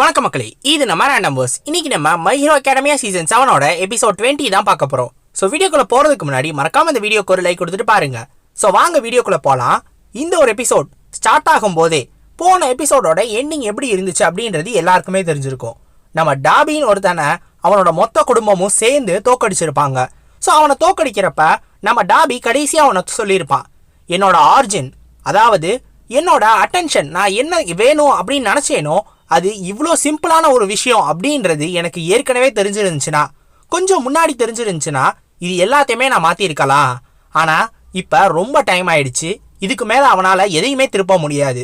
வணக்கம் மக்களே இது நம்ம ரேண்டம் வேர்ஸ் இன்னைக்கு நம்ம மை ஹீரோ அகாடமியா சீசன் செவனோட எபிசோட் டுவெண்ட்டி தான் பார்க்க போறோம். ஸோ வீடியோக்குள்ள போறதுக்கு முன்னாடி மறக்காம இந்த வீடியோக்கு ஒரு லைக் கொடுத்துட்டு பாருங்க. ஸோ வாங்க வீடியோக்குள்ள போலாம். இந்த ஒரு எபிசோட் ஸ்டார்ட் ஆகும் போதே போன எபிசோடோட எண்டிங் எப்படி இருந்துச்சு அப்படின்றது எல்லாருக்குமே தெரிஞ்சிருக்கும். நம்ம டாபின்னு ஒருத்தனை அவனோட மொத்த குடும்பமும் சேர்ந்து தோக்கடிச்சிருப்பாங்க. ஸோ அவனை தோக்கடிக்கிறப்ப நம்ம டாபி கடைசியாக அவனை சொல்லியிருப்பான். என்னோட ஆர்ஜின் அதாவது என்னோட அட்டென்ஷன் நான் என்ன வேணும் அப்படின்னு நினச்சேனோ அது இவ்வளோ சிம்பிளான ஒரு விஷயம் அப்படின்றது எனக்கு ஏற்கனவே தெரிஞ்சிருந்துச்சுன்னா கொஞ்சம் முன்னாடி தெரிஞ்சிருந்துச்சுன்னா இது எல்லாத்தையுமே நான் மாற்றிருக்கலாம் ஆனால் இப்போ ரொம்ப டைம் ஆயிடுச்சு. இதுக்கு மேலே அவனால் எதையுமே திருப்ப முடியாது.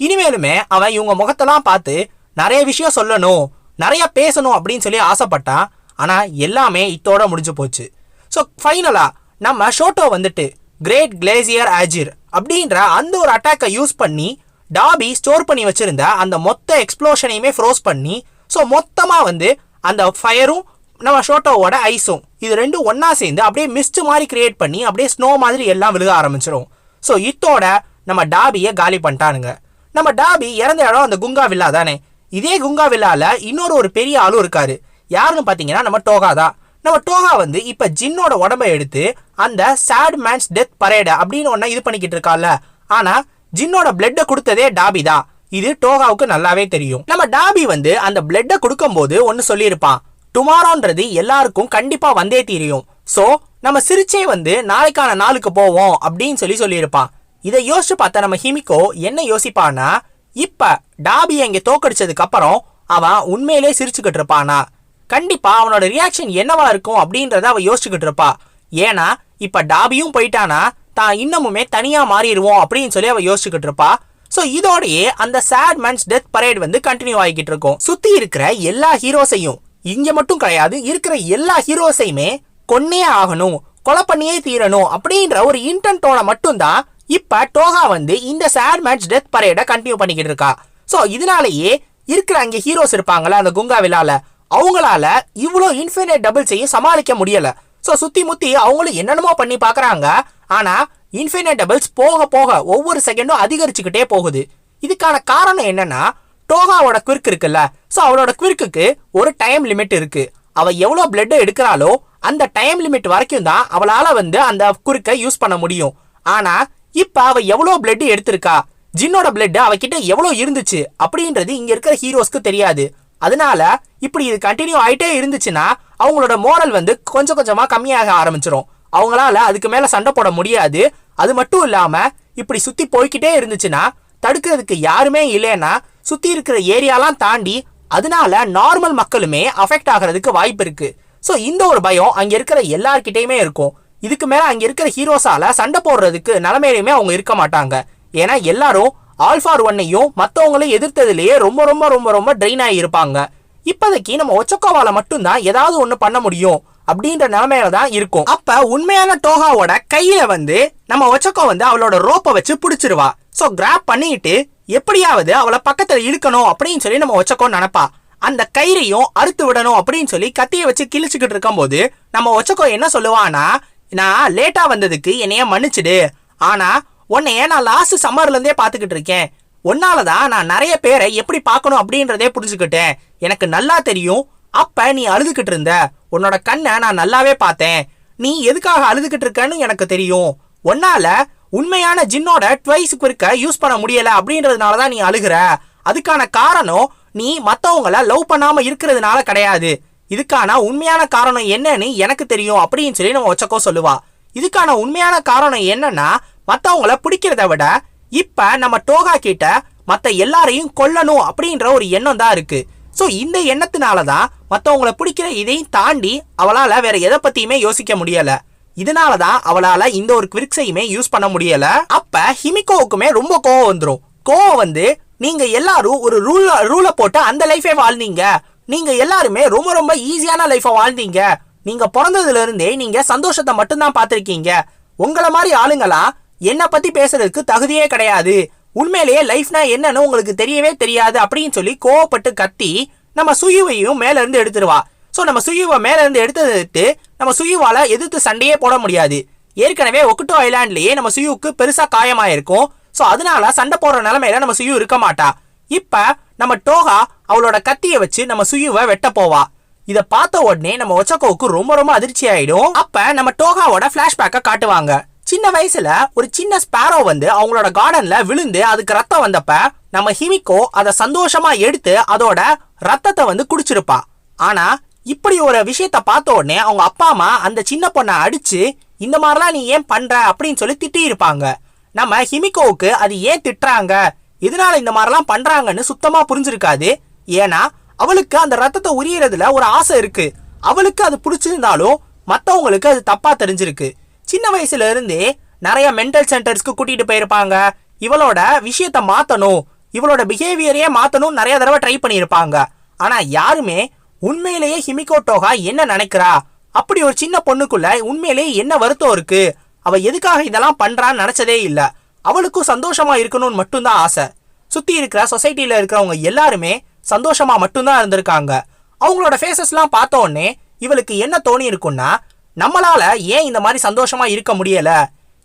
இனிமேலுமே அவன் இவங்க முகத்தெல்லாம் பார்த்து நிறைய விஷயம் சொல்லணும் நிறைய பேசணும் அப்படின்னு சொல்லி ஆசைப்பட்டான். ஆனால் எல்லாமே இத்தோட முடிஞ்சு போச்சு. ஸோ ஃபைனலாக நம்ம ஷோட்டோ வந்துட்டு கிரேட் கிளேசியர் ஆஜிர் அப்படின்ற அந்த ஒரு அட்டாக்கை யூஸ் பண்ணி டாபி ஸ்டோர் பண்ணி வச்சுருந்த அந்த மொத்த எக்ஸ்ப்ளோஷனையுமே ஃப்ரோஸ் பண்ணி ஸோ மொத்தமாக வந்து அந்த ஃபயரும் நம்ம ஷோட்டோவோட ஐஸும் இது ரெண்டும் ஒன்றா சேர்ந்து அப்படியே மிஸ்ட் மாதிரி கிரியேட் பண்ணி அப்படியே ஸ்னோ மாதிரி எல்லாம் விழுக ஆரம்பிச்சிடும் ஸோ இத்தோட நம்ம டாபியை காலி பண்ணிட்டானுங்க. நம்ம டாபி இறந்த இடம் அந்த குங்கா வில்லா தானே. இதே குங்கா வில்லாவில் இன்னொரு ஒரு பெரிய ஆளும் இருக்காரு. யாருன்னு பார்த்தீங்கன்னா நம்ம டோகா தான். நம்ம டோகா வந்து இப்போ ஜின்னோட உடம்ப எடுத்து அந்த சேட் மேன்ஸ் டெத் பரேடு அப்படின்னு ஒன்றா இது பண்ணிக்கிட்டு இருக்கால ஆனால் ஜின்னோட பிளட்டை கொடுத்ததே டாபி தான். இது டோகாவுக்கு நல்லாவே தெரியும். நம்ம டாபி வந்து அந்த பிளட்டை கொடுக்கும்போது ஒன்னு சொல்லியிருப்பான். டுமாரோன்றது எல்லாருக்கும் கண்டிப்பா வந்தே தீரியும். சோ நம்ம சிரிச்சே வந்து நாளைக்கான நாளுக்கு போவோம் அப்படின்னு சொல்லி சொல்லியிருப்பான். இதை யோசிச்சு பார்த்தா நம்ம ஹிமிகோ என்ன யோசிப்பான்னா இப்ப டாபி அங்க தோக்கடிச்சதுக்கு அப்புறம் அவன் உண்மையிலே சிரிச்சுக்கிட்டு இருப்பானா? கண்டிப்பா அவனோட ரியாக்ஷன் என்னவா இருக்கும்? அப்படின்றத அவ யோசிச்சுக்கிட்டு இருப்பா. ஏன்னா இப்ப டாபியும் போயிட்டானா தான் இன்னமுமே தனியாக மாறிடுவோம் அப்படின்னு சொல்லி அவள் யோசிச்சுக்கிட்டு இருப்பா. ஸோ இதோடயே அந்த சேட் மேன்ஸ் டெத் பரேட் வந்து கண்டினியூ ஆகிக்கிட்டு இருக்கும். சுற்றி இருக்கிற எல்லா ஹீரோஸையும் இங்கே மட்டும் கிடையாது இருக்கிற எல்லா ஹீரோஸையுமே கொன்னே ஆகணும் கொலை பண்ணியே தீரணும் அப்படின்ற ஒரு இன்டென்ட்டோட மட்டும்தான் இப்போ டோகா வந்து இந்த சேட் மேட்ச் டெத் பரேடை கண்டினியூ பண்ணிக்கிட்டு இருக்கா. ஸோ இதனாலேயே இருக்கிற அங்கே ஹீரோஸ் இருப்பாங்கல்ல அந்த குங்கா விழாவில் அவங்களால இவ்வளோ இன்ஃபினிட் டபுள்ஸையும் சமாளிக்க முடியலை. ஸோ சுற்றி முற்றி அவங்களும் என்னென்னமோ பண்ணி பார்க்குறாங்க. ஆனால் இன்ஃபினிட்டபிள்ஸ் போக போக ஒவ்வொரு செகண்டும் அதிகரிச்சுக்கிட்டே போகுது. இதுக்கான காரணம் என்னன்னா டோகாவோட குவிர்க் இருக்குல்ல. ஸோ அவளோட குவிர்க்குக்கு ஒரு டைம் லிமிட் இருக்குது அவள் எவ்வளோ பிளட் எடுக்கிறாளோ அந்த டைம் லிமிட் வரைக்கும் தான் அவளால் வந்து அந்த குறுக்கை யூஸ் பண்ண முடியும். ஆனால் இப்போ அவள் எவ்வளோ பிளட்டு எடுத்திருக்கா? ஜின்னோட பிளட் அவகிட்ட எவ்வளோ இருந்துச்சு? அப்படின்றது இங்கே இருக்கிற ஹீரோஸ்க்கு தெரியாது. அதனால இப்படி இது கண்டினியூ ஆயிட்டே இருந்துச்சுன்னா அவங்களோட மோரல் வந்து கொஞ்சம் கொஞ்சமா கம்மியாக ஆரம்பிச்சிடும் அவங்களால அதுக்கு மேல சண்டை போட முடியாது. அது மட்டும் இல்லாம இப்படி சுத்தி போய்க்கிட்டே இருந்துச்சுன்னா தடுக்கிறதுக்கு யாருமே இல்லைன்னா சுத்தி இருக்கிற ஏரியாலாம் தாண்டி அதனால நார்மல் மக்களுமே அஃபெக்ட் ஆகிறதுக்கு வாய்ப்பு இருக்கு. ஸோ இந்த ஒரு பயம் அங்க இருக்கிற எல்லார்கிட்டயுமே இருக்கும். இதுக்கு மேல அங்க இருக்கிற ஹீரோஸால சண்டை போடுறதுக்கு நிலைமையிலுமே அவங்க இருக்க மாட்டாங்க. ஏன்னா எல்லாரும் ஆல்ஃபார் ஒன்னையும் மற்றவங்களையும் எதிர்த்ததுலேயே ரொம்ப ரொம்ப ரொம்ப ரொம்ப ட்ரெயின் ஆகியிருப்பாங்க. இப்போதைக்கு நம்ம ஒச்சக்கோவால மட்டும்தான் ஏதாவது ஒன்று பண்ண முடியும் அப்படின்ற நிலைமையில தான் இருக்கும். அப்ப உண்மையான டோகாவோட கையில வந்து நம்ம ஒச்சக்கோ வந்து அவளோட ரோப்பை வச்சு பிடிச்சிருவா. ஸோ கிராப் பண்ணிட்டு எப்படியாவது அவளை பக்கத்துல இழுக்கணும் அப்படின்னு சொல்லி நம்ம ஒச்சக்கோ நினைப்பா. அந்த கயிறையும் அறுத்து விடணும் அப்படின்னு சொல்லி கத்தியை வச்சு கிழிச்சுக்கிட்டு இருக்கும்போது நம்ம ஒச்சக்கோ என்ன சொல்லுவானா நான் லேட்டா வந்ததுக்கு என்னைய மன்னிச்சிடு. ஆனா உன்னைய நான் லாஸ்ட் சம்மர்லேருந்தே பார்த்துக்கிட்டு இருக்கேன்? உன்னால தான் நான் நிறைய பேரை எப்படி பார்க்கணும் அப்படின்றதே புரிஞ்சுக்கிட்டேன். எனக்கு நல்லா தெரியும். அப்போ நீ அழுதுகிட்டு இருந்த. உன்னோட கண்ணை நான் நல்லாவே பார்த்தேன். நீ எதுக்காக அழுதுகிட்டு இருக்கன்னு எனக்கு தெரியும். உன்னால உண்மையான ஜின்னோட ட்வைஸ் குறுக்க யூஸ் பண்ண முடியல அப்படின்றதுனால தான் நீ அழுகுற. அதுக்கான காரணம் நீ மற்றவங்கள லவ் பண்ணாம இருக்கிறதுனால கிடையாது. இதுக்கான உண்மையான காரணம் என்னன்னு எனக்கு தெரியும் அப்படின்னு சொல்லி நம்ம ஒச்சக்கோ சொல்லுவா. இதுக்கான உண்மையான காரணம் என்னன்னா மற்றவங்கள பிடிக்கிறத விட இப்போ நம்ம டோகா கிட்ட மற்ற எல்லாரையும் கொல்லணும் அப்படின்ற ஒரு எண்ணம் தான் இருக்கு. ஸோ இந்த எண்ணத்தினால தான் மற்றவங்கள பிடிக்கிற இதையும் தாண்டி அவளால் வேற எதை பற்றியுமே யோசிக்க முடியலை. இதனால தான் அவளால் இந்த ஒரு குவிக்ஸையுமே யூஸ் பண்ண முடியலை. அப்போ ஹிமிகோவுக்குமே ரொம்ப கோவம் வந்துடும் கோவம் வந்து நீங்கள் எல்லாரும் ஒரு ரூல் ரூலை போட்டு அந்த லைஃபே வாழ்ந்தீங்க. நீங்கள் எல்லாருமே ரொம்ப ரொம்ப ஈஸியான லைஃபை வாழ்ந்தீங்க. நீங்கள் பிறந்ததுல இருந்தே சந்தோஷத்தை மட்டும்தான் பார்த்துருக்கீங்க. உங்களை மாதிரி ஆளுங்களாம் என்னை பற்றி பேசுறதுக்கு தகுதியே கிடையாது. உண்மையிலேயே லைஃப்னா என்னன்னு உங்களுக்கு தெரியவே தெரியாது அப்படின்னு சொல்லி கோவப்பட்டு கத்தி நம்ம சுயுவையும் மேலேருந்து எடுத்துருவா. ஸோ நம்ம சுயுவை மேலேருந்து இருந்து நம்ம சுயுவால் எதிர்த்து சண்டையே போட முடியாது. ஏற்கனவே ஒக்குட்டோ ஐலாண்ட்லேயே நம்ம சுயுவுக்கு பெருசாக காயமாயிருக்கும். ஸோ அதனால சண்டை போடுற நிலமையில நம்ம சுயு இருக்க மாட்டா. இப்போ நம்ம டோகா அவளோட கத்தியை வச்சு நம்ம சுயுவை வெட்ட போவா. இதை பார்த்த உடனே நம்ம ஒச்சக்கோவுக்கு ரொம்ப ரொம்ப அதிர்ச்சி ஆயிடும் அப்ப நம்ம டோகாவோட பிளாஷ்பேக்க காட்டுவாங்க. சின்ன வயசுல ஒரு சின்ன ஸ்பேரோ வந்து அவங்களோட கார்டன்ல விழுந்து அதுக்கு ரத்தம் வந்தப்ப நம்ம ஹிமிக்கோ அதை சந்தோஷமா எடுத்து அதோட ரத்தத்தை வந்து குடிச்சிருப்பா. ஆனா இப்படி ஒரு விஷயத்த பார்த்த உடனே அவங்க அப்பா அம்மா அந்த சின்ன பொண்ணை அடிச்சு இந்த மாதிரிலாம் நீ ஏன் பண்ற? அப்படின்னு சொல்லி திட்டி இருப்பாங்க நம்ம ஹிமிகோவுக்கு அது ஏன் திட்டுறாங்க? எதனால இந்த மாதிரிலாம் பண்றாங்கன்னு சுத்தமா புரிஞ்சிருக்காது. ஏன்னா அவளுக்கு அந்த ரத்தத்தை உரியறதுல ஒரு ஆசை இருக்கு. அவளுக்கு அது பிடிச்சிருந்தாலும் மற்றவங்களுக்கு அது தப்பா தெரிஞ்சிருக்கு. சின்ன வயசுல இருந்தே நிறைய மென்டல் சென்டர்ஸ்க்கு கூட்டிட்டு போயிருப்பாங்க. இவளோட விஷயத்த மாத்தணும் இவளோட பிஹேவியரையே மாத்தணும் நிறைய தடவை ட்ரை பண்ணியிருப்பாங்க. ஆனா யாருமே உண்மையிலேயே ஹிமிகோ டோகா என்ன நினைக்கிறா? அப்படி ஒரு சின்ன பொண்ணுக்குள்ள உண்மையிலேயே என்ன வருத்தம் இருக்கு? அவ எதுக்காக இதெல்லாம் பண்றான்னு நினைச்சதே இல்ல. அவளுக்கும் சந்தோஷமா இருக்கணும்னு மட்டும்தான் ஆசை. சுத்தி இருக்கிற சொசைட்டில இருக்கிறவங்க எல்லாருமே சந்தோஷமா மட்டும்தான் இருந்திருக்காங்க. அவங்களோட ஃபேஸஸ்லாம் பார்த்த உடனே இவளுக்கு என்ன தோணி இருக்கும்னா நம்மளால ஏன் இந்த மாதிரி சந்தோஷமாக இருக்க முடியலை?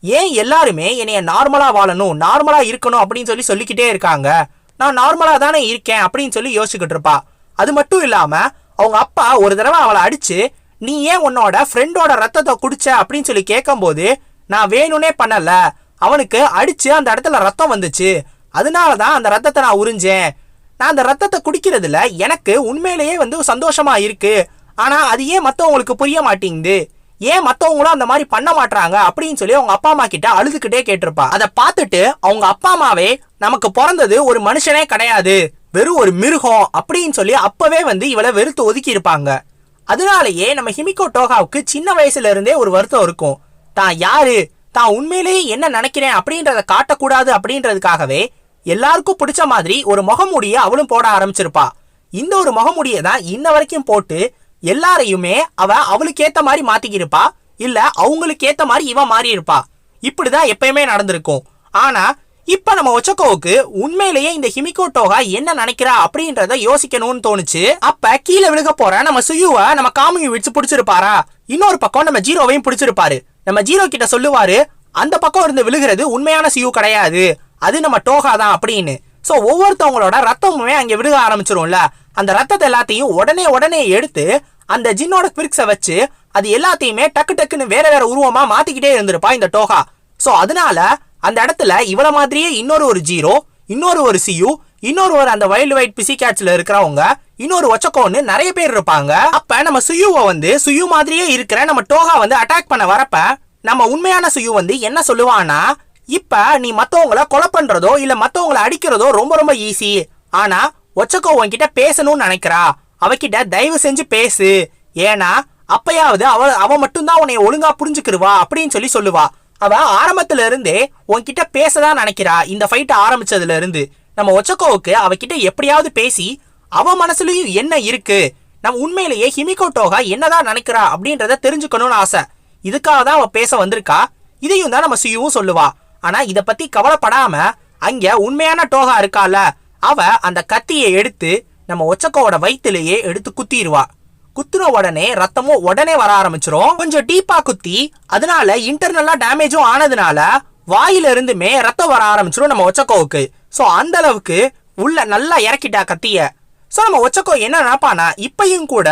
ஏன் எல்லாருமே என்னைய நார்மலாக வாழணும் நார்மலாக இருக்கணும் அப்படின்னு சொல்லி சொல்லிக்கிட்டே இருக்காங்க? நான் நார்மலாக தானே இருக்கேன் அப்படின்னு சொல்லி யோசிச்சுக்கிட்டு இருப்பா. அது மட்டும் இல்லாமல் அவங்க அப்பா ஒரு தடவை அவளை அடித்து நீ ஏன் உன்னோட ஃப்ரெண்டோட ரத்தத்தை குடிச்ச? அப்படின்னு சொல்லி கேட்கும்போது நான் வேணும்னே பண்ணலை. அவனுக்கு அடித்து அந்த இடத்துல ரத்தம் வந்துச்சு. அதனால தான் அந்த ரத்தத்தை நான் உறிஞ்சேன். நான் அந்த ரத்தத்தை குடிக்கிறதுல எனக்கு உண்மையிலேயே வந்து சந்தோஷமாக இருக்குது ஆனால் அது ஏன் மற்றவங்களுக்கு புரிய மாட்டேங்குது? ஏன் மத்தவங்களும் அந்த மாதிரி பண்ண மாட்டாங்க அப்படின்னு சொல்லி அவங்க அப்பா அம்மா கிட்ட அழுதுகிட்டே கேட்டிருப்பா. அதை பார்த்துட்டு அவங்க அப்பா அம்மாவே நமக்கு பிறந்தது ஒரு மனுஷனே கிடையாது. வெறும் ஒரு மிருகம். அப்படின்னு சொல்லி அப்பவே வந்து இவளை வெறுத்து ஒதுக்கி இருப்பாங்க. அதனாலேயே நம்ம ஹிமிகோ டோகாவுக்கு சின்ன வயசுல இருந்தே ஒரு வருத்தம் இருக்கும். தான் யாரு? தான் உண்மையிலேயே என்ன நினைக்கிறேன்? அப்படின்றத காட்டக்கூடாது அப்படின்றதுக்காகவே எல்லாருக்கும் பிடிச்ச மாதிரி ஒரு முகமூடியை அவளும் போட ஆரம்பிச்சிருப்பா. இந்த ஒரு முகமூடியை தான் இன்ன வரைக்கும் போட்டு எல்லாரையுமே அவ அவளுக்கு ஏத்த மாதிரி மாத்திக்கிருப்பா இல்ல அவங்களுக்கு ஏத்த மாதிரி இவ மாறி இருப்பா இப்படிதான் எப்பயுமே நடந்திருக்கும். ஆனா இப்ப நம்ம ஒச்சக்கோவுக்கு உண்மையிலேயே இந்த ஹிமிகோ டோகா என்ன நினைக்கிறா அப்படின்றத யோசிக்கணும்னு தோணுச்சு. அப்ப கீழே விழுக போற நம்ம சுயுவ நம்ம காமியை வச்சு பிடிச்சிருப்பாரா? இன்னொரு பக்கம் நம்ம ஜீரோவையும் பிடிச்சிருப்பாரு. நம்ம ஜீரோ கிட்ட சொல்லுவாரு அந்த பக்கம் இருந்து விழுகிறது உண்மையான சியூ கிடையாது. அது நம்ம டோகா தான் அப்படின்னு. ஸோ ஒவ்வொருத்தவங்களோட ரத்தமுமே அங்கே விழுக ஆரம்பிச்சிரும்ல. அந்த ரத்தத்தை எல்லாத்தையும் உடனே உடனே எடுத்து அந்த ஜின்னோட பிரிக்ஸை வச்சு அது எல்லாத்தையுமே டக்கு டக்குன்னு வேற வேற உருவமா மாத்திக்கிட்டே இருந்திருப்பா இந்த டோகா. ஸோ அதனால அந்த இடத்துல இவள மாதிரியே இன்னொரு ஒரு ஜீரோ இன்னொரு ஒரு சியு இன்னொரு ஒரு அந்த வைல்டு வைட் பிசி கேட்ச்ல இருக்கிறவங்க இன்னொரு ஒச்சக்கோன்னு நிறைய பேர் இருப்பாங்க. அப்ப நம்ம சுயுவை வந்து சுயு மாதிரியே இருக்கிற நம்ம டோகா வந்து அட்டாக் பண்ண வரப்ப நம்ம உண்மையான சுயு வந்து என்ன சொல்லுவான்னா இப்ப நீ மத்தவங்கள கொலை பண்றதோ இல்ல மத்தவங்கள அடிக்கிறதோ ரொம்ப ரொம்ப ஈஸி ஆனா ஒச்சக்கோ உன்கிட்ட பேசணும்னு நினைக்கிறா. அவகிட்ட தயவு செஞ்சு பேசு. ஏன்னா அப்பயாவது அவ அவ மட்டும்தான் உன்னை ஒழுங்கா புரிஞ்சுக்கிருவா அப்படின்னு சொல்லி சொல்லுவா. அவ ஆரம்பத்துல இருந்தே உன்கிட்ட பேசதான் நினைக்கிறா. இந்த ஃபைட் ஆரம்பிச்சதுல இருந்து நம்ம ஒச்சக்கோவுக்கு அவகிட்ட எப்படியாவது பேசி அவ மனசுலயும் என்ன இருக்கு? நம்ம உண்மையிலேயே ஹிமிகோ டோகா என்னதான் நினைக்கிறா அப்படின்றத தெரிஞ்சுக்கணும்னு ஆசை. இதுக்காக தான் அவ பேச வந்திருக்கா. இதையும் தான் நம்ம சுயுவும் சொல்லுவா. ஆனா இதை பத்தி கவலைப்படாம அங்க உண்மையான டோகா இருக்கால அவ அந்த கத்தியை எடுத்து நம்ம ஒச்சக்கோவோட வயிற்றுலயே எடுத்து குத்திடுவா குத்துன உடனே ரத்தமும் உடனே வர ஆரம்பிச்சிரும். கொஞ்சம் டீப்பா குத்தி அதனால இன்டர்னலா டேமேஜும் ஆனதுனால வாயில இருந்துமே ரத்தம் வர ஆரம்பிச்சிரும் நம்ம ஒச்சக்கோவுக்கு. சோ அந்த அளவுக்கு உள்ள நல்லா இறக்கிட்டா கத்திய. சோ நம்ம ஒச்சக்கோ என்ன நினைப்பானா இப்பயும் கூட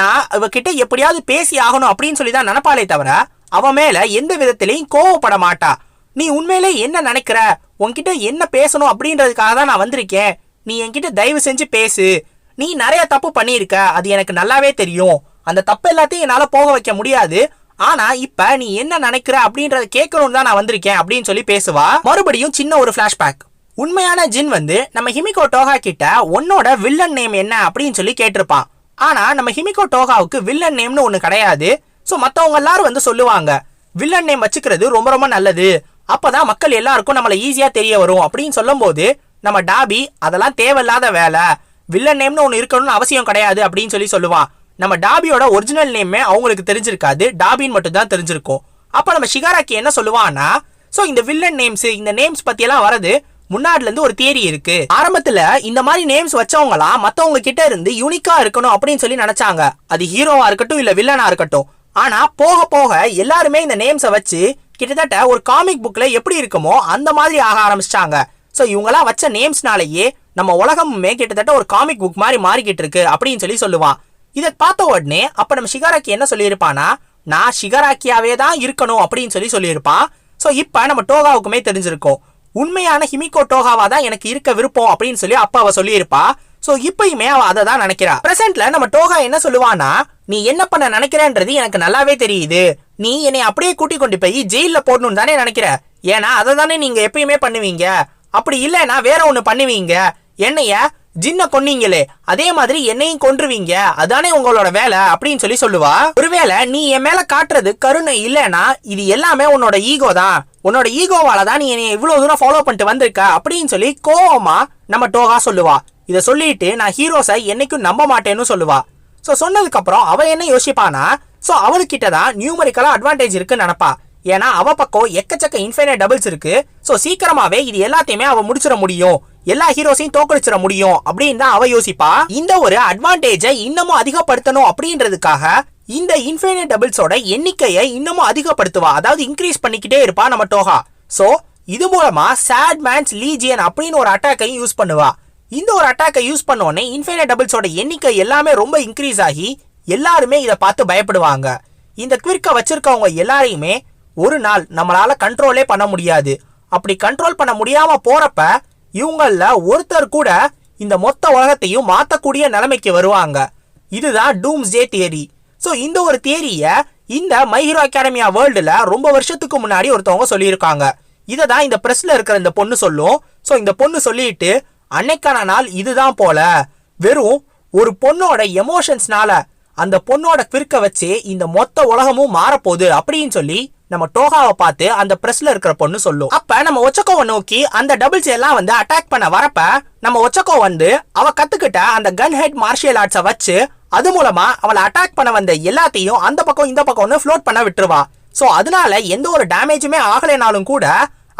நான் இவகிட்ட எப்படியாவது பேசி ஆகணும் அப்படின்னு சொல்லி தான் நினைப்பாளே தவிர அவ மேல எந்த விதத்திலையும் கோவப்பட மாட்டா. நீ உண்மையிலே என்ன நினைக்கிற? உன்கிட்ட என்ன பேசணும் அப்படின்றதுக்காக தான் நான் வந்திருக்கேன். நீ என்கிட்ட தயவு செஞ்சு பேசு. நீ நிறைய தப்பு பண்ணியிருக்க. அது எனக்கு நல்லாவே தெரியும். அந்த தப்பு எல்லாத்தையும் என்னால் போக வைக்க முடியாது. ஆனா இப்ப நீ என்ன நினைக்கிற அப்படின்றத கேட்கணும்னு தான் நான் வந்திருக்கேன் அப்படின்னு சொல்லி பேசுவா. மறுபடியும் சின்ன ஒரு பிளாஷ்பேக் உண்மையான ஜின் வந்து நம்ம ஹிமிகோ டோகா கிட்ட உன்னோட வில்லன் நேம் என்ன அப்படின்னு சொல்லி கேட்டிருப்பான் ஆனா நம்ம ஹிமிகோ டோகாவுக்கு வில்லன் நேம்னு ஒன்று கிடையாது. ஸோ மற்றவங்க எல்லாரும் வந்து சொல்லுவாங்க. வில்லன் நேம் வச்சுக்கிறது ரொம்ப ரொம்ப நல்லது. அப்பதான் மக்கள் எல்லாருக்கும் நம்மளை ஈஸியா தெரிய வரும். அப்படின்னு சொல்லும்போது நம்ம டாபி அதெல்லாம் தேவையில்லாத வேலை. வில்லன் நேம்னு ஒன்று இருக்கணும்னு அவசியம் கிடையாது அப்படின்னு சொல்லி சொல்லுவான். நம்ம டாபியோட ஒரிஜினல் நேமே அவங்களுக்கு தெரிஞ்சிருக்காது. டாபின்னு மட்டும் தான் தெரிஞ்சிருக்கும். அப்போ நம்ம ஷிகாராக்கி என்ன சொல்லுவான்னா ஸோ இந்த வில்லன் நேம்ஸ் இந்த நேம்ஸ் பற்றியெல்லாம் வரது முன்னாடிலேருந்து ஒரு தியரி இருக்கு. ஆரம்பத்தில் இந்த மாதிரி நேம்ஸ் வச்சவங்களாம் மற்றவங்க கிட்ட இருந்து யூனிக்கா இருக்கணும் அப்படின்னு சொல்லி நினைச்சாங்க. அது ஹீரோவாக இருக்கட்டும் இல்லை வில்லனாக இருக்கட்டும். ஆனால் போக போக எல்லாருமே இந்த நேம்ஸை வச்சு கிட்டத்தட்ட ஒரு காமிக் புக்கில் எப்படி இருக்குமோ அந்த மாதிரி ஆக ஆரம்பிச்சிட்டாங்க. ஸோ இவங்களாம் வச்ச நேம்ஸ்னாலேயே நம்ம உலகமுமே கிட்டத்தட்ட ஒரு காமிக் புக் மாதிரி மாறிக்கிட்டு இருக்கு அப்படின்னு சொல்லி சொல்லுவான். இதை பார்த்த உடனே அப்போ நம்ம ஷிகாராக்கி என்ன சொல்லியிருப்பானா நான் ஷிகராக்கியாவே தான் இருக்கணும் அப்படின்னு சொல்லி சொல்லியிருப்பான். ஸோ இப்போ நம்ம டோகாவுக்குமே தெரிஞ்சிருக்கோம். உண்மையான ஹிமிகோ டோகாவா தான் எனக்கு இருக்க விருப்பம் அப்படின்னு சொல்லி அப்பா அவ சொல்லியிருப்பா. ஸோ இப்பயுமே அவ அதை தான் நினைக்கிறா. பிரசன்ட்ல நம்ம டோகா என்ன சொல்லுவானா நீ என்ன பண்ண நினைக்கிறேன்றது எனக்கு நல்லாவே தெரியுது. நீ என்னை அப்படியே கூட்டி கொண்டு போய் ஜெயிலில் போடணும்னு தானே நினைக்கிற? ஏன்னா அதை தானே நீங்கள் எப்பயுமே பண்ணுவீங்க. அப்படி இல்லைன்னா வேற ஒன்று பண்ணுவீங்க. என்னைய ஜின்ன கொன்னீங்களே அதே மாதிரி என்னையும் கொன்றுவீங்க. அதானே உங்களோட வேலை அப்படின்னு சொல்லி சொல்லுவா. ஒருவேளை நீ என் மேல காட்டுறது கருணை இல்லைன்னா இது எல்லாமே உன்னோட ஈகோ தான். உன்னோட ஈகோவால தான் நீ என்னை இவ்வளவு தூரம் ஃபாலோ பண்ணிட்டு வந்திருக்க அப்படின்னு சொல்லி கோவமா நம்ம டோகா சொல்லுவா. இதை சொல்லிட்டு நான் ஹீரோஸை என்னைக்கும் நம்ப மாட்டேன்னு சொல்லுவா. ஸோ சொன்னதுக்கு அப்புறம் அவ என்ன யோசிப்பானா ஸோ அவளுக்கிட்ட தான் நியூமரிக்கலாக அட்வான்டேஜ் இருக்குன்னு நினப்பா. ஏன்னா அவ பக்கம் எக்கச்சக்க இன்ஃபைனைட் டபுள்ஸ் இருக்கு. ஸோ சீக்கிரமாவே இது எல்லாத்தையுமே அவ முடிச்சிட முடியும். எல்லா ஹீரோஸையும் தோக்கடிச்சிட முடியும் அப்படின்னு தான் அவ யோசிப்பா. இந்த ஒரு அட்வான்டேஜை இன்னமும் அதிகப்படுத்தணும் அப்படின்றதுக்காக இந்த இன்ஃபைனைட் டபுள்ஸோட எண்ணிக்கையை இன்னமும் அதிகப்படுத்துவா. அதாவது இன்க்ரீஸ் பண்ணிக்கிட்டே இருப்பா நம்ம டோகா. ஸோ இது மூலமா சேட் மேன்ஸ் லீஜியன் அப்படின்னு ஒரு அட்டாக்கையும் யூஸ் பண்ணுவா. இந்த ஒரு அட்டாக்கை யூஸ் பண்ண உடனே இன்ஃபைனைட் டபுள்ஸோட எண்ணிக்கை எல்லாமே ரொம்ப இன்க்ரீஸ் ஆகி எல்லாருமே இதை பார்த்து பயப்படுவாங்க. இந்த குவிர்க்கை வச்சிருக்கவங்க எல்லாரையுமே ஒரு நாள் நம்மளால் கண்ட்ரோலே பண்ண முடியாது. அப்படி கண்ட்ரோல் பண்ண முடியாமல் போகிறப்ப இவங்களில் ஒருத்தர் கூட இந்த மொத்த உலகத்தையும் மாற்றக்கூடிய நிலைமைக்கு வருவாங்க. இதுதான் டூம்ஸ் டே தியரி ஸோ இந்த ஒரு தியரியை இந்த மை ஹீரோ அகாடமியா வேர்ல்டில் ரொம்ப வருஷத்துக்கு முன்னாடி ஒருத்தவங்க சொல்லியிருக்காங்க. இதை தான் இந்த பிரஸ்ல இருக்கிற இந்த பொண்ணு சொல்லும். ஸோ இந்த பொண்ணு சொல்லிட்டு அன்னைக்கான நாள் இதுதான் போல. வெறும் ஒரு பொண்ணோட எமோஷன்ஸ்னால அந்த பொண்ணோட கிறுக்க வச்சு இந்த மொத்த உலகமும் மாறப்போகுது அப்படின்னு சொல்லி நம்ம டோகாவை பார்த்து அந்த பிரஸ்ல இருக்கிற பொண்ணு சொல்லும். அப்ப நம்ம ஒச்சக்கோவை நோக்கி அந்த டபுள்ஸ் எல்லாம் வந்து அட்டாக் பண்ண வரப்ப நம்ம ஒச்சக்கோ வந்து அவ கத்துக்கிட்ட அந்த கன் ஹெட் மார்ஷியல் ஆர்ட்ஸை வச்சு அது மூலமா அவளை அட்டாக் பண்ண வந்த எல்லாத்தையும் அந்த பக்கம் இந்த பக்கம் ஃப்ளோட் பண்ண விட்டுருவா. சோ அதனால எந்த ஒரு டேமேஜுமே ஆகலைனாலும் கூட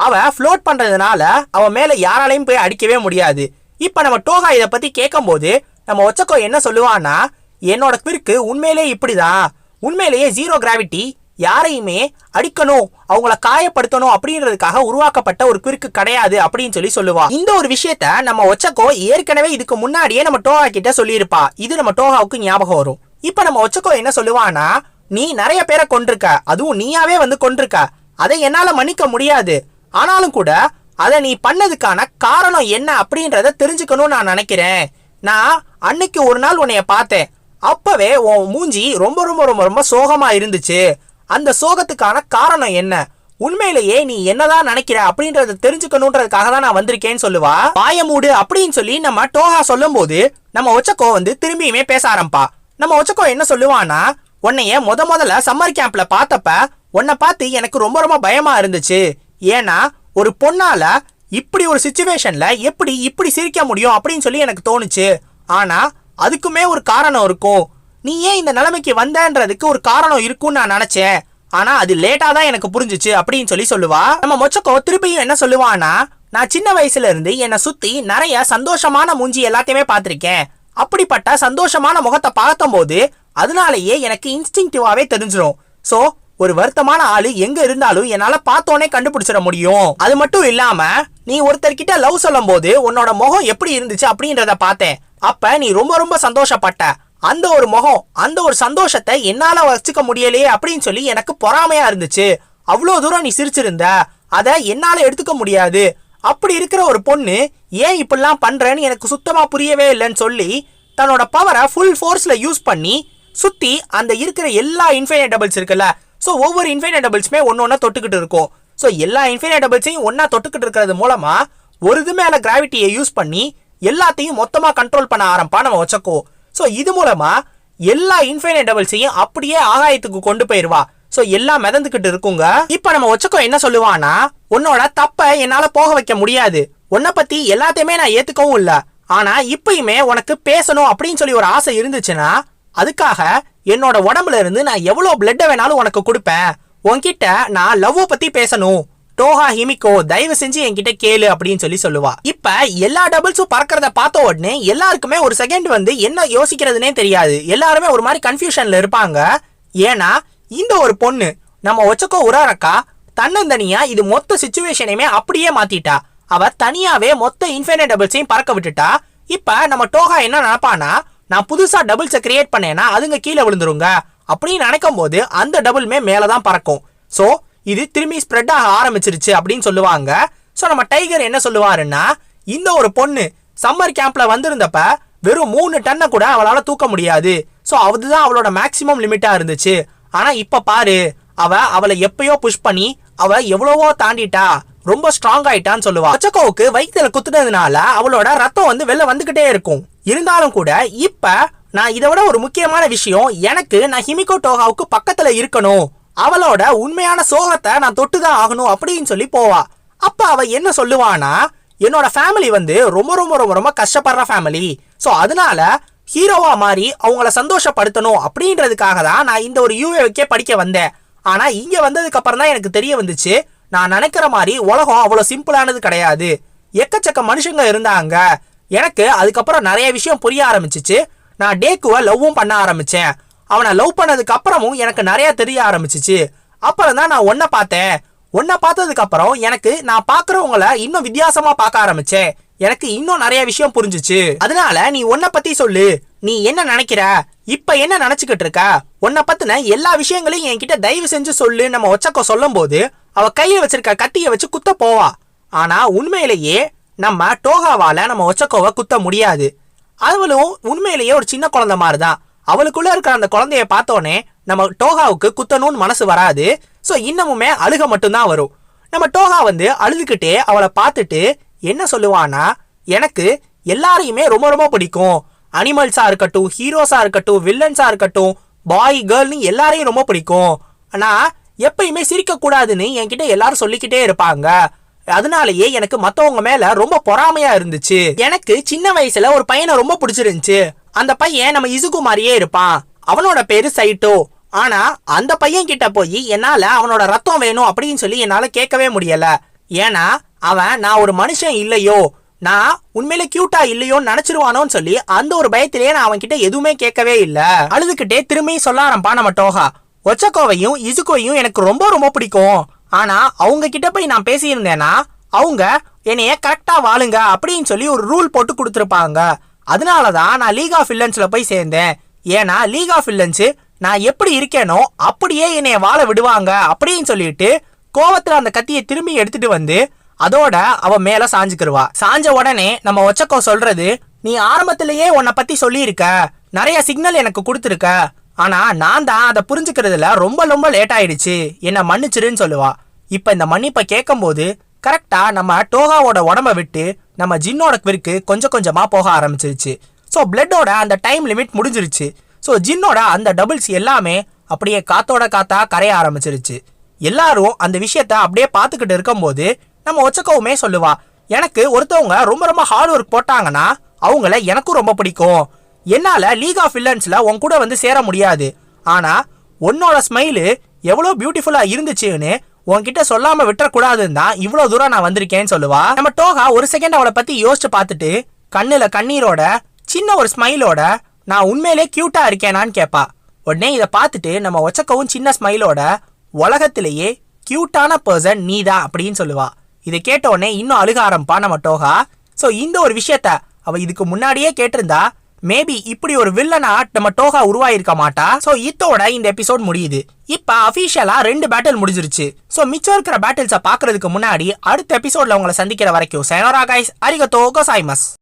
அவ ஃப்ளோட் பண்றதுனால அவ மேல யாராலையும் போய் அடிக்கவே முடியாது. இப்ப நம்ம டோகா இதை பத்தி கேட்கும்போது நம்ம ஒச்சக்கோ என்ன சொல்லுவான்னா என்னோட குவிற்கு உண்மையிலே இப்படிதான் உண்மையிலேயே ஜீரோ கிராவிட்டி யாரையுமே அடிக்கணும் அவங்கள காயப்படுத்தணும் அப்படின்றதுக்காக உருவாக்கப்பட்ட ஒரு குறுக்கு கிடையாது அப்படின்னு சொல்லி சொல்லுவா. இந்த ஒரு விஷயத்த நம்ம ஒச்சக்கோ ஏற்கனவே இதுக்கு முன்னாடியே நம்ம டோகா கிட்ட சொல்லியிருப்பா. இது நம்ம டோகாவுக்கு ஞாபகம் வரும். இப்ப நம்ம ஒச்சக்கோ என்ன சொல்லுவானா நீ நிறைய பேரை கொண்டிருக்க அதுவும் நீயாவே வந்து கொண்டிருக்க அதை என்னால மன்னிக்க முடியாது. ஆனாலும் கூட அதை நீ பண்ணதுக்கான காரணம் என்ன அப்படின்றத தெரிஞ்சுக்கணும்னு நான் நினைக்கிறேன். நான் அன்னைக்கு ஒரு நாள் உன்னைய பார்த்தேன். அப்பவே உன் மூஞ்சி ரொம்ப ரொம்ப ரொம்ப ரொம்ப சோகமா இருந்துச்சு. அந்த சோகத்துக்கான காரணம் என்ன? உண்மையிலேயே நீ என்னதான் நினைக்கிற அப்படின்றத தெரிஞ்சுக்கணுன்றதுக்காக தான் நான் வந்திருக்கேன்னு சொல்லுவா? பாயமூடு அப்படின்னு சொல்லி நம்ம டோஹா சொல்லும் போது நம்ம ஒச்சக்கோ வந்து திரும்பியுமே பேச ஆரம்பா நம்ம ஒச்சக்கோ என்ன சொல்லுவானா உன்னைய முத முதல்ல சம்மர் கேம்ப்ல பார்த்தப்ப உன்னை பார்த்து எனக்கு ரொம்ப ரொம்ப பயமா இருந்துச்சு. ஏன்னா ஒரு பொண்ணால இப்படி ஒரு சுச்சுவேஷன்ல எப்படி இப்படி சிரிக்க முடியும்? அப்படின்னு சொல்லி எனக்கு தோணுச்சு. ஆனா அதுக்குமே ஒரு காரணம் இருக்கும். நீ ஏன் இந்த நிலைமைக்கு வந்தன்றதுக்கு ஒரு காரணம் இருக்கும்னு நான் நினைச்சேன். ஆனா அது லேட்டா தான் எனக்கு புரிஞ்சுச்சு அப்படின்னு சொல்லி சொல்லுவா. நம்ம மொச்சக்கோ திருப்பியும் என்ன சொல்லுவானா நான் சின்ன வயசுல இருந்து என்னை சுத்தி நிறைய சந்தோஷமான மூஞ்சி எல்லாத்தையுமே பார்த்துருக்கேன். அப்படிப்பட்ட சந்தோஷமான முகத்தை பார்த்தம்போது அதனாலேயே எனக்கு இன்ஸ்டிங்டிவாவே தெரிஞ்சிடும் சோ ஒரு வருத்தமான ஆளு எங்க இருந்தாலும் என்னால பார்த்தோன்னே கண்டுபிடிச்சிட முடியும். அது மட்டும் இல்லாம நீ ஒருத்தர்கிட்ட லவ் சொல்லும் போது உன்னோட முகம் எப்படி இருந்துச்சு அப்படின்றத பார்த்தேன். அப்ப நீ ரொம்ப ரொம்ப சந்தோஷப்பட்ட. அந்த ஒரு முகம் அந்த ஒரு சந்தோஷத்தை என்னால வச்சுக்க முடியலையே அப்படின்னு சொல்லி எனக்கு பொறாமையா இருந்துச்சு. அவ்வளோ தூரம் நீ சிரிச்சிருந்த. அதை என்னால எடுத்துக்க முடியாது. அப்படி இருக்கிற ஒரு பொண்ணு ஏன் இப்படிலாம் பண்றேன்னு எனக்கு சுத்தமா புரியவே இல்லைன்னு சொல்லி தன்னோட பவரை ஃபுல் ஃபோர்ஸ்ல யூஸ் பண்ணி சுத்தி அந்த இருக்கிற எல்லா இன்ஃபைனைட் டபுள்ஸ் இருக்குல்ல. ஸோ ஒவ்வொரு இன்ஃபைனைட் டபுள்ஸுமே ஒன்று ஒன்றா தொட்டுக்கிட்டு இருக்கும். ஸோ எல்லா இன்ஃபைனைட் டபுள்ஸையும் ஒன்றா தொட்டுக்கிட்டு இருக்கிறது மூலமாக ஒரு இது மேலே கிராவிட்டியை யூஸ் பண்ணி எல்லாத்தையும் மொத்தமாக கண்ட்ரோல் பண்ண ஆரம்பிப்பா நம்ம வச்சக்கோ ஸோ இது மூலமாக எல்லா இன்ஃபைனைட் டபுள்ஸையும் அப்படியே ஆகாயத்துக்கு கொண்டு போயிடுவா ஸோ எல்லாம் மிதந்துக்கிட்டு இருக்குங்க. இப்போ நம்ம ஒச்சக்கோ என்ன சொல்லுவானா உன்னோட தப்பை என்னால் போக வைக்க முடியாது. உன்னை பற்றி எல்லாத்தையுமே நான் ஏற்றுக்கவும் இல்லை. ஆனால் இப்பயுமே உனக்கு பேசணும் அப்படின்னு சொல்லி ஒரு ஆசை இருந்துச்சுன்னா அதுக்காக என்னோட உடம்புல இருந்து நான் எவ்வளோ பிளட்டை வேணாலும் உனக்கு கொடுப்பேன். உன்கிட்ட நான் லவ் பத்தி பேசணும். டோஹா ஹிமிகோ தயவு செஞ்சு என்கிட்ட கேளு அப்படின்னு சொல்லி சொல்லுவா. இப்ப எல்லா டபுள்ஸும் பறக்கிறத பார்த்த உடனே எல்லாருக்குமே ஒரு செகண்ட் வந்து என்ன யோசிக்கிறதுனே தெரியாது. எல்லாருமே ஒரு மாதிரி கன்ஃபியூஷன்ல இருப்பாங்க. ஏன்னா இந்த ஒரு பொண்ணு நம்ம ஒச்சக்கோ உராரக்கா தன்னந்தனியா இது மொத்த சுச்சுவேஷனையுமே அப்படியே மாத்திட்டா. அவ தனியாவே மொத்த இன்ஃபைனைட் டபுள்ஸையும் பறக்க விட்டுட்டா. இப்ப நம்ம டோஹா என்ன நினைப்பானா நான் புதுசா டபுள்ஸை கிரியேட் பண்ணேன்னா அதுங்க கீழே விழுந்துருங்க. அப்படின்னு நினைக்கும் போது அந்த டபுள்மே மேலே தான் பறக்கும். ஸோ இது திரும்பி ஸ்ப்ரெட் ஆக ஆரம்பிச்சிருச்சு அப்படின்னு சொல்லுவாங்க. ஸோ நம்ம டைகர் என்ன சொல்லுவாருன்னா இந்த ஒரு பொண்ணு சம்மர் கேம்ப்ல வந்திருந்தப்ப வெறும் மூணு டன்னை கூட அவளால் தூக்க முடியாது. ஸோ அதுதான் அவளோட மேக்சிமம் லிமிட்டாக இருந்துச்சு. ஆனால் இப்போ பாரு அவ அவளை எப்பயோ புஷ் பண்ணி அவ எவ்வளவோ தாண்டிட்டா ரொம்ப ஸ்ட்ராங் ஆயிட்டான்னு சொல்லுவா. ஒச்சக்கோவுக்கு வயிற்றுல குத்துனதுனால அவளோட ரத்தம் வந்து வெளில வந்துகிட்டே இருக்கும். இருந்தாலும் கூட இப்போ நான் இதை விட ஒரு முக்கியமான விஷயம் எனக்கு நான் ஹிமிகோ டோகாவுக்கு பக்கத்துல இருக்கணும். அவளோட உண்மையான சோகத்தை நான் தொட்டுதான் ஆகணும் அப்படின்னு சொல்லி போவா. அப்ப அவ என்ன சொல்லுவானா என்னோட ஃபேமிலி வந்து ரொம்ப ரொம்ப ரொம்ப ரொம்ப கஷ்டப்படுற ஃபேமிலி ஸோ அதனால ஹீரோவா மாறி அவங்கள சந்தோஷப்படுத்தணும் அப்படின்றதுக்காக தான் நான் இந்த ஒரு யூஏக்கே படிக்க வந்தேன். ஆனா இங்க வந்ததுக்கு அப்புறம் தான் எனக்கு தெரிய வந்துச்சு நான் நினைக்கிற மாதிரி உலகம் அவ்வளோ சிம்பிளானது கிடையாது. எக்கச்சக்க மனுஷங்க இருந்தாங்க. எனக்கு அதுக்கப்புறம் நிறைய விஷயம் புரிய ஆரம்பிச்சிச்சு. நான் டேக்குவை லவ்வும் பண்ண ஆரம்பித்தேன் அவனை லவ் பண்ணதுக்கு அப்புறமும் எனக்கு நிறையா தெரிய ஆரம்பிச்சிச்சு. அப்புறம் தான் நான் ஒன்றை பார்த்தேன். ஒன்றை பார்த்ததுக்கப்புறம் எனக்கு நான் பார்க்குறவங்கள இன்னும் வித்தியாசமாக பார்க்க ஆரம்பித்தேன் எனக்கு இன்னும் நிறைய விஷயம் புரிஞ்சுச்சு. அதனால நீ உன்னை பற்றி சொல்லு. நீ என்ன நினைக்கிற? இப்போ என்ன நினச்சிக்கிட்டு இருக்க? உன்னை பற்றின எல்லா விஷயங்களையும் என்கிட்ட தயவு செஞ்சு சொல்லு. நம்ம ஒச்சக்கோ சொல்லும் போது அவள் கையில் வச்சிருக்க கத்தியை வச்சு குத்த போவா. ஆனால் உண்மையிலேயே நம்ம டோகாவால் நம்ம ஒச்சக்கோவை குத்த முடியாது. அவளும் உண்மையிலேயே ஒரு சின்ன குழந்தை மாதிரி தான் அவளுக்குள்ள இருக்கிற அந்த குழந்தைய பார்த்தோன்னே நம்ம டோகாவுக்கு குத்தணும்னு மனசு வராது. ஸோ இன்னமுமே அழுக மட்டும்தான் வரும். நம்ம டோகா வந்து அழுதுகிட்டே அவளை பார்த்துட்டு என்ன சொல்லுவானா எனக்கு எல்லாரையுமே ரொம்ப ரொம்ப பிடிக்கும். அனிமல்ஸாக இருக்கட்டும் ஹீரோஸாக இருக்கட்டும் வில்லன்ஸாக இருக்கட்டும் பாய் கேர்ள்னு எல்லாரையும் ரொம்ப பிடிக்கும். ஆனால் எப்பயுமே சிரிக்கக்கூடாதுன்னு என்கிட்ட எல்லாரும் சொல்லிக்கிட்டே இருப்பாங்க. அதனாலயே எனக்கு மத்தவங்க மேல ரொம்ப பொறாமையா இருந்துச்சு. எனக்கு சின்ன வயசுல ஒரு பையனை ரொம்ப பிடிச்சிருந்துச்சு. அந்த பையன் நம்ம இசுகு மாதிரியே இருப்பான். அவனோட பேரு சைட்டோ. ஆனா அந்த பையன் கிட்ட போய் என்னால அவனோட ரத்தம் வேணும் அப்படின்னு சொல்லி என்னால கேட்கவே முடியல. ஏன்னா அவன் நான் ஒரு மனுஷன் இல்லையோ நான் உண்மையில கியூட்டா இல்லையோன்னு நினைச்சிருவானோன்னு சொல்லி அந்த ஒரு பயத்திலேயே நான் அவன் கிட்ட எதுவுமே கேட்கவே இல்ல. அழுதுகிட்டே திரும்பியும் சொல்ல ஆரம்பா நம்ம டோகா. ஒச்சக்கோவையும் இசுக்கோவையும் எனக்கு ரொம்ப ரொம்ப பிடிக்கும். ஆனா அவங்க கிட்ட போய் நான் பேசியிருந்தேன்னா அவங்க என்னைய கரெக்டா வாழுங்க அப்படின்னு சொல்லி ஒரு ரூல் போட்டு கொடுத்துருப்பாங்க. அதனால தான் நான் லீக் ஆஃப் வில்லன்ஸ்ல போய் சேர்ந்தேன். ஏன்னா லீக் ஆஃப் வில்லன்ஸ் நான் எப்படி இருக்கேனோ அப்படியே என்னைய வாழ விடுவாங்க அப்படின்னு சொல்லிட்டு கோவத்தில் அந்த கத்தியை திரும்பி எடுத்துட்டு வந்து அதோட அவ மேல சாஞ்சுக்கிருவா. சாஞ்ச உடனே நம்ம ஒச்சக்கோ சொல்றது நீ ஆரம்பத்திலேயே உன்னை பத்தி சொல்லியிருக்க. நிறைய சிக்னல் எனக்கு கொடுத்துருக்க. ஆனா நான் தான் அதை புரிஞ்சுக்கிறதுல ரொம்ப ரொம்ப லேட் ஆயிடுச்சு. என்ன மன்னிச்சிருன்னு சொல்லுவா. இப்ப இந்த மன்னிப்பை கேட்கும்போது கரெக்டா நம்ம டோகாவோட உடம்ப விட்டு நம்ம ஜின்னோட குவிற்கு கொஞ்சம் கொஞ்சமா போக ஆரம்பிச்சிருச்சு. ஸோ பிளட்டோட அந்த டைம் லிமிட் முடிஞ்சிருச்சு. ஸோ ஜின்னோட அந்த டபுள்ஸ் எல்லாமே அப்படியே காத்தோட காத்தா கரைய ஆரம்பிச்சிருச்சு. எல்லாரும் அந்த விஷயத்த அப்படியே பார்த்துக்கிட்டு இருக்கும்போது நம்ம ஒச்சக்கவுமே சொல்லுவா எனக்கு ஒருத்தவங்க ரொம்ப ரொம்ப ஹார்ட் ஒர்க் போட்டாங்கன்னா அவங்கள எனக்கும் ரொம்ப பிடிக்கும். என்னால் லீக் ஆஃப் வில்லன்ஸில் உன் கூட வந்து சேர முடியாது. ஆனா உன்னோட ஸ்மைலு எவ்வளோ பியூட்டிஃபுல்லாக இருந்துச்சுன்னு உன்கிட்ட சொல்லாமல் விட்டுறக்கூடாதுன்னு தான் இவ்வளோ தூரம் நான் வந்திருக்கேன்னு சொல்லுவா. நம்ம டோகா ஒரு செகண்ட் அவளை பற்றி யோசிச்சு பார்த்துட்டு கண்ணுல கண்ணீரோட சின்ன ஒரு ஸ்மைலோட நான் உண்மையிலே க்யூட்டாக இருக்கேனான்னு கேட்பா உடனே இதை பார்த்துட்டு நம்ம ஒச்சக்கவும் சின்ன ஸ்மைலோட உலகத்திலேயே க்யூட்டான பர்சன் நீ தான் அப்படின்னு சொல்லுவா. இதை கேட்ட உடனே இன்னும் அழுக ஆரம்பிப்பா நம்ம டோகா. ஸோ இந்த ஒரு விஷயத்த அவள் இதுக்கு முன்னாடியே கேட்டிருந்தா மேபி இப்படி ஒரு வில்லனா நம்ம டோகா உருவாயிருக்க மாட்டா? சோ இத்தோட இந்த எபிசோட் முடியுது. இப்ப அபிஷியலா ரெண்டு பேட்டில் முடிஞ்சிருச்சு. சோ மிச்சம் இருக்கிற பேட்டில்ஸை பாக்குறதுக்கு முன்னாடி அடுத்த எபிசோட்ல உங்களை சந்திக்கிற வரைக்கும் சைனோரா கைஸ் அரிகத்தோ கோசாய்மஸ்